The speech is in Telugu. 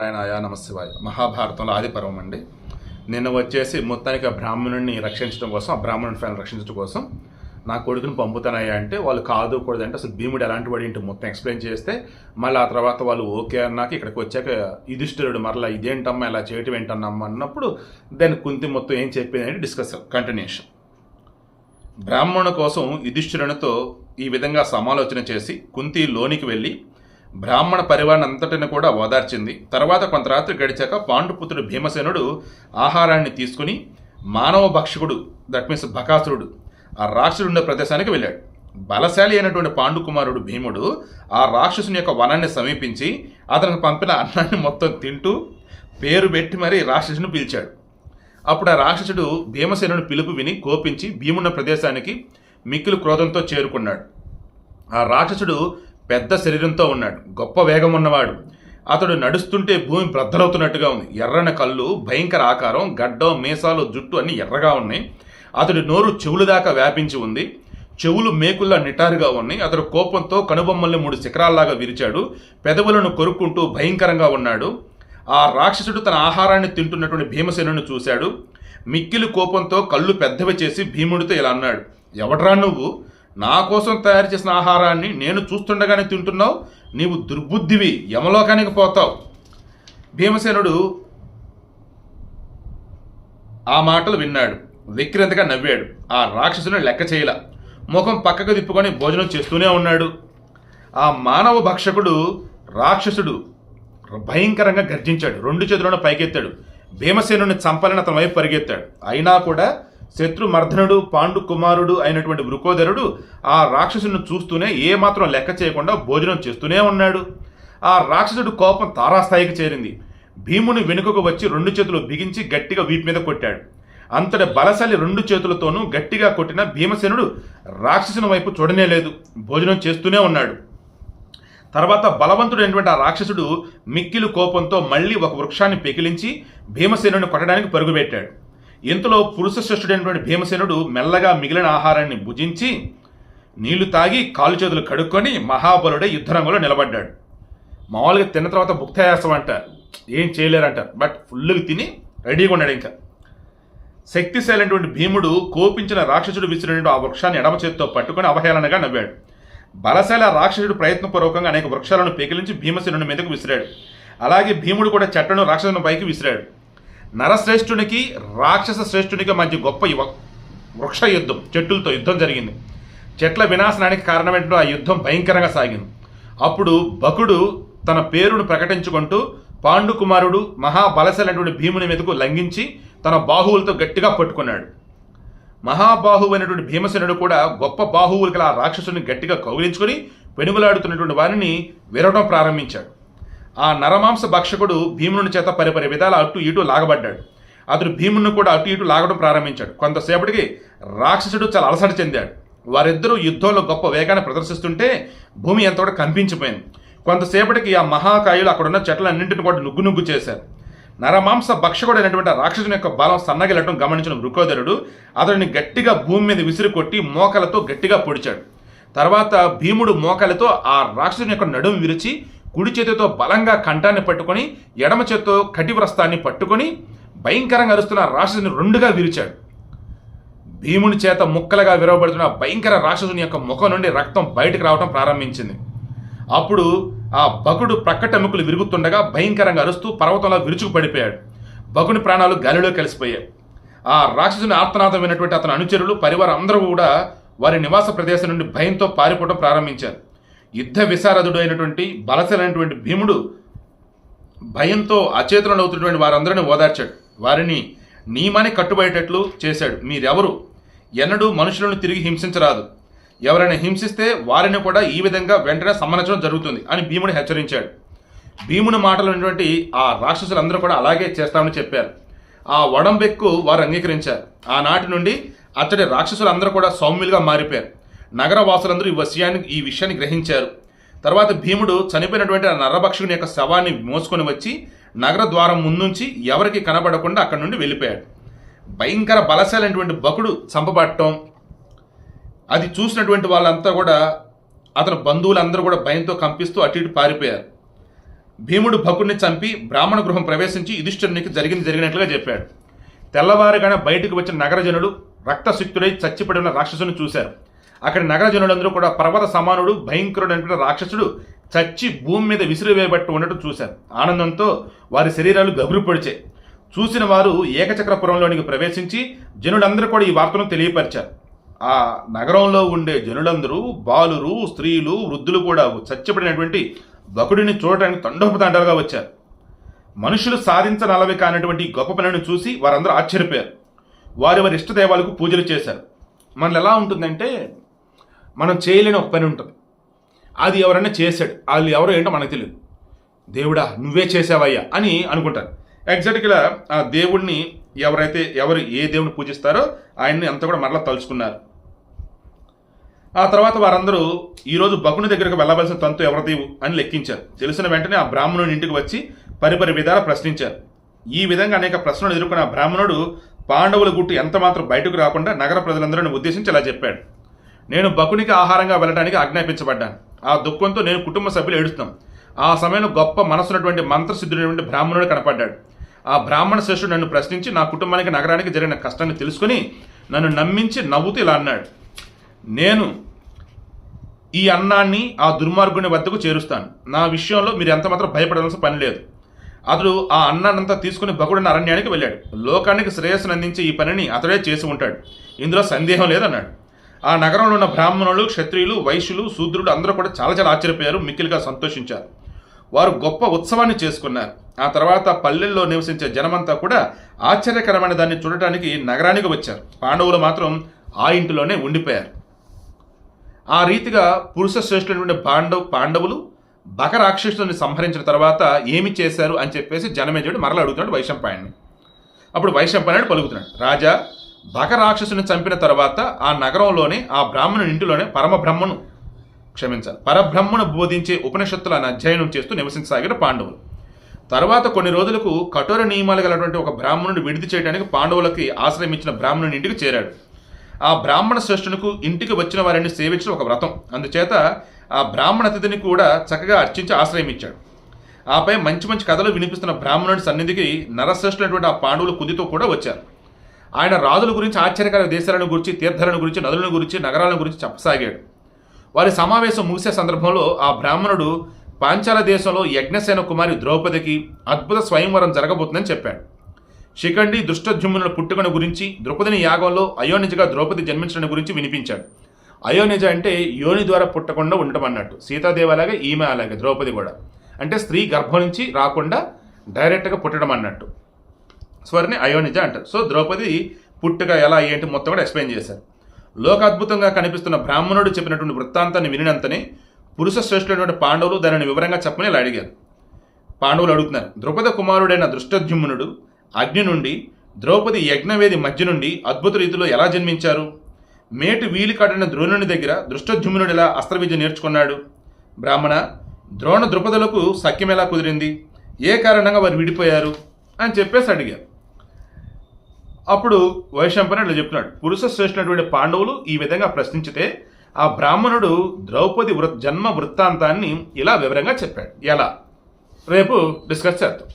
నారాయణాయ ఆయా నమశివాయ. మహాభారతంలో ఆది పర్వం అండి. నిన్న వచ్చేసి మొత్తానికి ఆ బ్రాహ్మణుడిని రక్షించడం కోసం ఆ బ్రాహ్మణుడి ఫ్యాన్ రక్షించడం కోసం నా కొడుకుని పంపుతానయ్యా అంటే వాళ్ళు కాదు కూడదంటే అసలు భీముడు ఎలాంటి వాడు ఏంటి మొత్తం ఎక్స్ప్లెయిన్ చేస్తే మళ్ళీ ఆ తర్వాత వాళ్ళు ఓకే అన్నాక ఇక్కడికి వచ్చాక యుధిష్ఠిరుడు మరలా ఇదేంటమ్మా ఇలా చేయటం ఏంటన్నమ్మా అన్నప్పుడు దాని కుంతి మొత్తం ఏం చెప్పింది అని డిస్కస్ కంటిన్యూషన్ బ్రాహ్మణుడు కోసం యుధిష్ఠిరునితో ఈ విధంగా సమాలోచన చేసి కుంతి లోనికి వెళ్ళి బ్రాహ్మణ పరివారం అంతటిని కూడా ఓదార్చింది. తర్వాత కొంత రాత్రి గడిచాక పాండుపుత్రుడు భీమసేనుడు ఆహారాన్ని తీసుకుని మానవ భక్షకుడు దట్ మీన్స్ బకాసురుడు ఆ రాక్షసుడు ఉండే ప్రదేశానికి వెళ్ళాడు. బలశాలి అయినటువంటి పాండుకుమారుడు భీముడు ఆ రాక్షసుని యొక్క వనాన్ని సమీపించి అతనికి పంపిన అన్నాన్ని మొత్తం తింటూ పేరు పెట్టి మరీ రాక్షసుని పిలిచాడు. అప్పుడు ఆ రాక్షసుడు భీమసేనుని పిలుపు విని కోపించి భీమున్న ప్రదేశానికి మిక్కిలి క్రోధంతో చేరుకున్నాడు. ఆ రాక్షసుడు పెద్ద శరీరంతో ఉన్నాడు. గొప్ప వేగం ఉన్నవాడు. అతడు నడుస్తుంటే భూమి ప్రద్దలవుతున్నట్టుగా ఉంది. ఎర్రన కళ్ళు భయంకర ఆకారం గడ్డం మీసాలు జుట్టు అన్ని ఎర్రగా ఉన్నాయి. అతడి నోరు చెవులు దాకా వ్యాపించి ఉంది. చెవులు మేకుల్లా నిటారుగా ఉన్నాయి. అతడు కోపంతో కనుబొమ్మల్ని మూడు శిఖరాల్లాగా విరిచాడు. పెదవులను కొరుక్కుంటూ భయంకరంగా ఉన్నాడు. ఆ రాక్షసుడు తన ఆహారాన్ని తింటున్నటువంటి భీమసేనుని చూశాడు. మిక్కిలి కోపంతో కళ్ళు పెద్దవి చేసి భీముడితో ఇలా అన్నాడు. ఎవడ్రా నువ్వు? నా కోసం తయారు చేసిన ఆహారాన్ని నేను చూస్తుండగానే తింటున్నావు. నీవు దుర్బుద్ధివి. యమలోకానికి పోతావు. భీమసేనుడు ఆ మాటలు విన్నాడు. విక్రంతగా నవ్వాడు. ఆ రాక్షసుని లెక్క చేయల. ముఖం పక్కకు తిప్పుకొని భోజనం చేస్తూనే ఉన్నాడు. ఆ మానవ భక్షకుడు రాక్షసుడు భయంకరంగా గర్జించాడు. రెండు చేతులను పైకెత్తాడు. భీమసేనుని చంపాలని అతని వైపు పరిగెత్తాడు. అయినా కూడా శత్రుమర్ధనుడు పాండు కుమారుడు అయినటువంటి వృకోదరుడు ఆ రాక్షసుని చూస్తూనే ఏమాత్రం లెక్క చేయకుండా భోజనం చేస్తూనే ఉన్నాడు. ఆ రాక్షసుడు కోపం తారాస్థాయికి చేరింది. భీముని వెనుకకు వచ్చి రెండు చేతులు బిగించి గట్టిగా వీపు మీద కొట్టాడు. అంతటి బలశాలి రెండు చేతులతోనూ గట్టిగా కొట్టిన భీమసేనుడు రాక్షసుని వైపు చూడనే లేదు. భోజనం చేస్తూనే ఉన్నాడు. తర్వాత బలవంతుడైనటువంటి ఆ రాక్షసుడు మిక్కిలు కోపంతో మళ్ళీ ఒక వృక్షాన్ని పెకిలించి భీమసేనుని కొట్టడానికి పరుగుపెట్టాడు ఇంతలో పురుష శ్రేష్ఠుడైనటువంటి భీమసేనుడు మెల్లగా మిగిలిన ఆహారాన్ని భుజించి నీళ్ళు తాగి కాలు చేతులు కడుక్కొని మహాబలుడే యుద్ధరంగంలో నిలబడ్డాడు. మామూలుగా తిన్న తర్వాత భుక్తాయాసం అంటారు ఏం చేయలేరంటారు బట్ ఫుల్గా తిని రెడీగా ఉన్నాడు ఇంకా. శక్తిశాలైనటువంటి భీముడు కోపించిన రాక్షసుడు విసిరినటువంటి ఆ వృక్షాన్ని ఎడమ చేతితో పట్టుకొని అవహేళనగా నవ్వాడు. బలశాల రాక్షసుడు ప్రయత్నపూర్వకంగా అనేక వృక్షాలను పెకిలించి భీమసేనుడి మీదకు విసిరాడు. అలాగే భీముడు కూడా చెట్టను రాక్షసుని పైకి విసిరాడు. నరశ్రేష్ఠునికి రాక్షస శ్రేష్ఠునికి మధ్య గొప్ప యువ వృక్ష యుద్ధం చెట్టులతో యుద్ధం జరిగింది. చెట్ల వినాశనానికి కారణమేంటో ఆ యుద్ధం భయంకరంగా సాగింది. అప్పుడు బకుడు తన పేరును ప్రకటించుకుంటూ పాండుకుమారుడు మహాబలశలైనటువంటి భీముని మీదకు లంఘించి తన బాహువులతో గట్టిగా పట్టుకున్నాడు. మహాబాహువైనటువంటి భీమసేనుడు కూడా గొప్ప బాహువులు గల ఆ రాక్షసుని గట్టిగా కౌగిలించుకొని పెనుగులాడుతున్నటువంటి వారిని విరవడం ప్రారంభించాడు. ఆ నరమాంస భక్షకుడు భీముని చేత పరిపరి విధాల అటు ఇటు లాగబడ్డాడు. అతడు భీముని కూడా అటు ఇటు లాగడం ప్రారంభించాడు. కొంతసేపటికి రాక్షసుడు చాలా అలసట చెందాడు. వారిద్దరూ యుద్ధంలో గొప్ప వేగాన్ని ప్రదర్శిస్తుంటే భూమి ఎంతో కూడా కంపించిపోయింది కొంతసేపటికి ఆ మహాకాయులు అక్కడున్న చెట్లన్నింటిని కూడా నుగ్గు నుగ్గు చేశారు. నరమాంస భక్షకుడు అయినటువంటి రాక్షసుని యొక్క బలం సన్నగిలటం గమనించిన వృకోదరుడు అతడిని గట్టిగా భూమి మీద విసిరి కొట్టి మోకలతో గట్టిగా పొడిచాడు. తర్వాత భీముడు మోకలతో ఆ రాక్షసుని యొక్క నడుము విరిచి కుడి చేతితో బలంగా కంఠాన్ని పట్టుకొని ఎడమ చేతితో కటివ్రస్తాన్ని పట్టుకొని భయంకరంగా అరుస్తున్న రాక్షసుని రెండుగా విరిచాడు. భీముని చేత ముక్కలుగా విరవబడుతున్న భయంకర రాక్షసుని యొక్క ముఖం నుండి రక్తం బయటకు రావడం ప్రారంభించింది. అప్పుడు ఆ బకుడు ప్రక్కటెముకలు విరుగుతుండగా భయంకరంగా అరుస్తూ పర్వతంలో విరుచుకు పడిపోయాడు. బకుని ప్రాణాలు గాలిలో కలిసిపోయాయి. ఆ రాక్షసుని ఆర్తనాదం విన్నటువంటి అతని అనుచరులు పరివారం అందరూ కూడా వారి నివాస ప్రదేశం నుండి భయంతో పారిపోవడం ప్రారంభించారు. యుద్ధ విశారదుడు అయినటువంటి బలసలైనటువంటి భీముడు భయంతో అచేతనం అవుతున్నటువంటి వారందరిని ఓదార్చాడు. వారిని నియమాన్ని కట్టుబడేటట్లు చేశాడు. మీరెవరు? ఎన్నడూ మనుషులను తిరిగి హింసించరాదు. ఎవరైనా హింసిస్తే వారిని కూడా ఈ విధంగా వెంటనే సమ్మనించడం జరుగుతుంది అని భీముడు హెచ్చరించాడు. భీముని మాటలు ఉన్నటువంటి ఆ రాక్షసులందరూ కూడా అలాగే చేస్తామని చెప్పారు. ఆ వడంబెక్కు వారు అంగీకరించారు. ఆనాటి నుండి అతడి రాక్షసులందరూ కూడా సౌమ్యులుగా మారిపోయారు. నగర వాసులందరూ ఈ విషయాన్ని ఈ విషయాన్ని గ్రహించారు. తర్వాత భీముడు చనిపోయినటువంటి ఆ నరభక్షకుని యొక్క శవాన్ని మోసుకొని వచ్చి నగర ద్వారం ముందుంచి ఎవరికి కనబడకుండా అక్కడి నుండి వెళ్ళిపోయాడు. భయంకర బలశాలైనటువంటి బకుడు చంపబట్టడం అది చూసినటువంటి వాళ్ళంతా కూడా అతని బంధువులందరూ కూడా భయంతో కంపిస్తూ అటు ఇటు పారిపోయారు. భీముడు భకుడిని చంపి బ్రాహ్మణ గృహం ప్రవేశించి యుధిష్ఠునికి జరిగింది జరిగినట్లుగా చెప్పాడు. తెల్లవారుగానే బయటకు వచ్చిన నగరజనులు రక్తసిక్తుడై చచ్చిపడి ఉన్న రాక్షసుని చూశారు. అక్కడ నగర జనులందరూ కూడా పర్వత సమానుడు భయంకరుడు భయంకరుడైన రాక్షసుడు చచ్చి భూమి మీద విసిరివేయబట్టి ఉండటం చూశారు. ఆనందంతో వారి శరీరాలు గబురు పొడిచాయి చూసిన వారు ఏకచక్రపురంలోనికి ప్రవేశించి జనులందరూ కూడా ఈ వార్తను తెలియపరిచారు. ఆ నగరంలో ఉండే జనులందరూ బాలురు స్త్రీలు వృద్ధులు కూడా చచ్చిపడినటువంటి బకుడిని చూడటానికి తండోపతండాలుగా వచ్చారు. మనుషులు సాధించనలవి కానటువంటి గొప్ప పనులను చూసి వారందరూ ఆశ్చర్యపోయారు. వారి వారి ఇష్టదేవాలకు పూజలు చేశారు. మనలో ఎలా ఉంటుందంటే మనం చేయలేని ఒక పని ఉంటుంది. అది ఎవరైనా చేశాడు. వాళ్ళు ఎవరో ఏంటో మనకు తెలియదు దేవుడా నువ్వే చేసావయ్యా అని అనుకుంటారు. ఎగ్జాక్ట్గా ఆ దేవుణ్ణి ఎవరైతే ఎవరు ఏ దేవుని పూజిస్తారో ఆయన్ని అంతా కూడా మరలా తలుచుకున్నారు. ఆ తర్వాత వారందరూ ఈరోజు బకుని దగ్గరికి వెళ్ళవలసిన తంతు ఎవరిది అని లెక్కించారు. తెలిసిన వెంటనే ఆ బ్రాహ్మణుని ఇంటికి వచ్చి పరిపరి విధాల ప్రశ్నించారు. ఈ విధంగా అనేక ప్రశ్నలు ఎదుర్కొన్న ఆ బ్రాహ్మణుడు పాండవుల గుట్టు ఎంత మాత్రం బయటకు రాకుండా నగర ప్రజలందరిని ఉద్దేశించి ఇలా చెప్పాడు. నేను బకునికి ఆహారంగా వెళ్ళడానికి ఆజ్ఞాపించబడ్డాను. ఆ దుఃఖంతో నేను కుటుంబ సభ్యులు ఏడుస్తాం ఆ సమయంలో గొప్ప మనసున్నటువంటి మంత్రసిద్ధుడైనటువంటి బ్రాహ్మణుడు కనపడ్డాడు. ఆ బ్రాహ్మణ శిష్యుడు నన్ను ప్రశ్నించి నా కుటుంబానికి నగరానికి జరిగిన కష్టాన్ని తెలుసుకుని నన్ను నమ్మించి నవ్వుతూ ఇలా అన్నాడు. నేను ఈ అన్నాన్ని ఆ దుర్మార్గుని వద్దకు చేరుస్తాను. నా విషయంలో మీరు ఎంత మాత్రం భయపడాల్సిన పని లేదు. అతడు ఆ అన్నాన్నంతా తీసుకుని భగుడిని అరణ్యానికి వెళ్ళాడు. లోకానికి శ్రేయస్సును అందించే ఈ పనిని అతడే చేసి ఉంటాడు. ఇందులో సందేహం లేదన్నాడు. ఆ నగరంలో ఉన్న బ్రాహ్మణులు క్షత్రియులు వైశ్యులు శూద్రులు అందరూ కూడా చాలా చాలా ఆశ్చర్యపోయారు మిక్కిలిగా సంతోషించారు. వారు గొప్ప ఉత్సవాన్ని చేసుకున్నారు. ఆ తర్వాత పల్లెల్లో నివసించే జనమంతా కూడా ఆశ్చర్యకరమైన దాన్ని చూడటానికి నగరానికి వచ్చారు. పాండవులు మాత్రం ఆ ఇంటిలోనే ఉండిపోయారు. ఆ రీతిగా పురుష శ్రేష్ఠులైన పాండవ పాండవులు బక రాక్షసుని సంహరించిన తర్వాత ఏమి చేశారు అని చెప్పేసి జనమేజుడు మరల అడుగుతున్నాడు వైశంపాయన్ని. అప్పుడు వైశంపాయనుడు పలుకుతున్నాడు రాజా బక రాక్షసుని చంపిన తర్వాత ఆ నగరంలోనే ఆ బ్రాహ్మణుని ఇంటిలోనే పరమబ్రహ్మను క్షమించాలి. పరబ్రహ్మను బోధించే ఉపనిషత్తులను అధ్యయనం చేస్తూ నివసించసాగిన పాండవులు. తర్వాత కొన్ని రోజులకు కఠోర నియమాలు గలటువంటి ఒక బ్రాహ్మణుడు విడిది చేయడానికి పాండవులకి ఆశ్రమించిన బ్రాహ్మణుని ఇంటికి చేరాడు. ఆ బ్రాహ్మణ శ్రేష్ఠునికి ఇంటికి వచ్చిన వారిని సేవించడం ఒక వ్రతం. అందుచేత ఆ బ్రాహ్మణ అతిథిని కూడా చక్కగా అర్చించి ఆశ్రయమిచ్చాడు ఆపై మంచి మంచి కథలు వినిపిస్తున్న బ్రాహ్మణుడి సన్నిధికి నరశ్రేష్ఠులైనటువంటి ఆ పాండవులు కుదితో కూడా వచ్చారు. ఆయన రాజుల గురించి ఆశ్చర్యకర దేశాలను గురించి తీర్థాలను గురించి నదులను గురించి నగరాలను గురించి చెప్పసాగాడు. వారి సమావేశం ముగిసే సందర్భంలో ఆ బ్రాహ్మణుడు పాంచాల దేశంలో యజ్ఞసేన కుమారి ద్రౌపదికి అద్భుత స్వయంవరం జరగబోతుందని చెప్పాడు. శిఖండి దుష్టజుమ్మునుల పుట్టుకను గురించి ద్రౌపదిని యాగంలో అయోనిజగా ద్రౌపది జన్మించడం గురించి వినిపించాడు. అయోనిజ అంటే యోని ద్వారా పుట్టకుండా ఉండటం అన్నట్టు సీతాదేవి అలాగే ఈమె అలాగే ద్రౌపది కూడా. అంటే స్త్రీ గర్భం నుంచి రాకుండా డైరెక్ట్గా పుట్టడం అన్నట్టు స్వర్ని అయోనిజ అంటారు. సో ద్రౌపది పుట్టుక ఎలా ఏంటి మొత్తం కూడా ఎక్స్ప్లెయిన్ చేశారు. లోకాద్భుతంగా కనిపిస్తున్న బ్రాహ్మణుడు చెప్పినటువంటి వృత్తాంతాన్ని వినినంతనే పురుష శ్రేష్ఠులైనటువంటి పాండవులు దానిని వివరంగా చెప్పని ఇలా అడిగారు. పాండవులు అడుగుతున్నారు ద్రౌపద కుమారుడైన దృష్టద్యుమ్నుడు అగ్ని నుండి ద్రౌపది యజ్ఞవేది మధ్య నుండి అద్భుత రీతిలో ఎలా జన్మించారు? మేటు వీలు కాడిన ద్రోణుని దగ్గర దృష్టద్యుమ్నుడు ఎలా అస్త్రవిద్య నేర్చుకున్నాడు? బ్రాహ్మణ ద్రోణ ద్రుపదులకు సఖ్యం ఎలా కుదిరింది? ఏ కారణంగా వారు విడిపోయారు? అని చెప్పేసి అడిగారు. అప్పుడు వైశంపని ఇట్లా చెప్తున్నాడు. పురుష శ్రేష్ఠులైనటువంటి పాండవులు ఈ విధంగా ప్రశ్నించితే ఆ బ్రాహ్మణుడు ద్రౌపది వృ జన్మ వృత్తాంతాన్ని ఇలా వివరంగా చెప్పాడు. ఎలా? రేపు డిస్కస్ చేద్దాం.